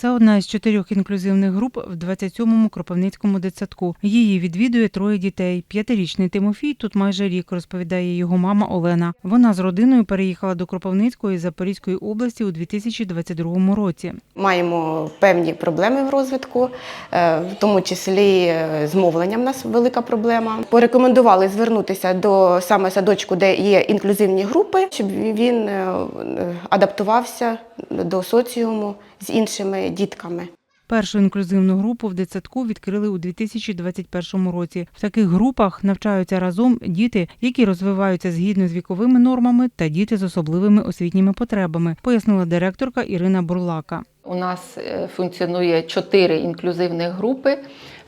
Це одна із чотирьох інклюзивних груп в 27-му Кропивницькому дитсадку. Її відвідує троє дітей. П'ятирічний Тимофій тут майже рік, розповідає його мама Олена. Вона з родиною переїхала до Кропивницької Запорізької області у 2022 році. Маємо певні проблеми в розвитку, е, в тому числі е, з мовленням у нас велика проблема. Порекомендували звернутися до саме садочку, де є інклюзивні групи, щоб він е, адаптувався до соціуму з іншими дітками. Першу інклюзивну групу в дитсадку відкрили у 2021 році. В таких групах навчаються разом діти, які розвиваються згідно з віковими нормами, та діти з особливими освітніми потребами, пояснила директорка Ірина Бурлака. У нас е, функціонує чотири інклюзивних групи,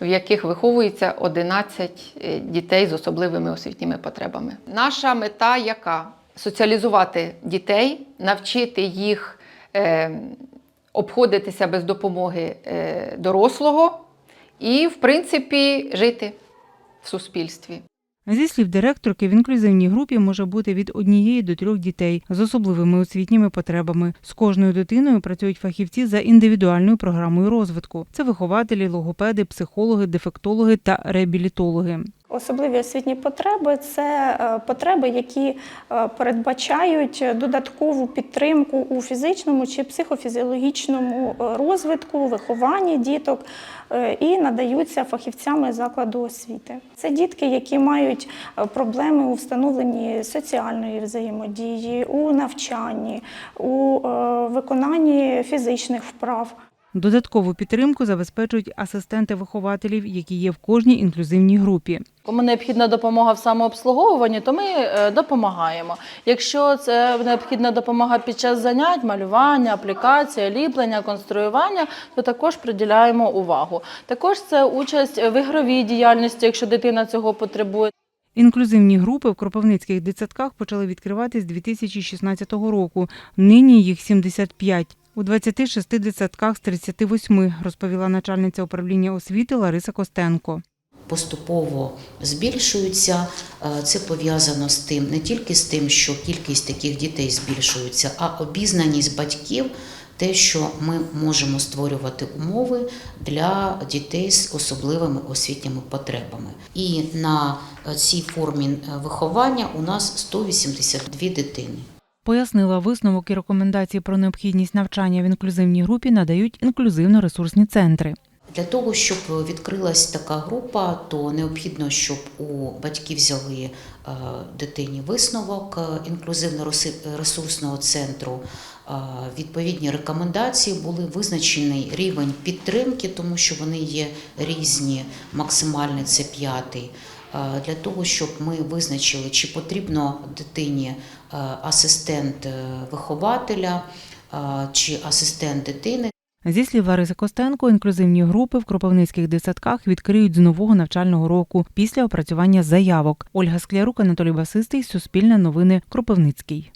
в яких виховується 11 е, дітей з особливими освітніми потребами. Наша мета яка? Соціалізувати дітей, навчити їх е, обходитися без допомоги е, дорослого і, в принципі, жити в суспільстві. Зі слів директорки, в інклюзивній групі може бути від однієї до трьох дітей з особливими освітніми потребами. З кожною дитиною працюють фахівці за індивідуальною програмою розвитку. Це вихователі, логопеди, психологи, дефектологи та реабілітологи. Особливі освітні потреби це е, потреби, які е, передбачають додаткову підтримку у фізичному чи психофізіологічному е, розвитку, вихованні діток і надаються фахівцями закладу освіти. Це дітки, які мають проблеми у встановленні соціальної взаємодії, у навчанні, у виконанні фізичних вправ. Додаткову підтримку забезпечують асистенти вихователів, які є в кожній інклюзивній групі. Кому необхідна допомога в самообслуговуванні, то ми е, допомагаємо. Якщо це необхідна допомога під час занять, малювання, аплікація, ліплення, конструювання, то також приділяємо увагу. Також це участь в ігровій діяльності, якщо дитина цього потребує. Інклюзивні групи в кропивницьких дитсадках почали відкривати з 2016 року. Нині їх 75. У 26 дитсадках з 38, розповіла начальниця управління освіти Лариса Костенко. поступово збільшуються. Е, Це пов'язано з тим, не тільки з тим, що кількість таких дітей збільшується, а обізнаність батьків, те, що ми можемо створювати умови для дітей з особливими освітніми потребами. І на е, цій формі е, виховання у нас 182 дитини. Пояснила висновок і рекомендації про необхідність навчання в інклюзивній групі надають інклюзивно-ресурсні центри. Для того, щоб відкрилась така група, то необхідно, щоб у батьків взяли е, дитині висновок е, інклюзивно-ресурсного центру. е, Відповідні рекомендації були визначений рівень підтримки, тому що вони є різні. Максимальний це п'ятий. Для того, щоб ми визначили, чи потрібно дитині е, асистент е, вихователя чи асистент дитини. Зі слів Лариси Костенко, інклюзивні групи в кропивницьких дитсадках відкриють з нового навчального року після опрацювання заявок. Ольга Склярук, Анатолій Басистий, Суспільне новини, Кропивницький.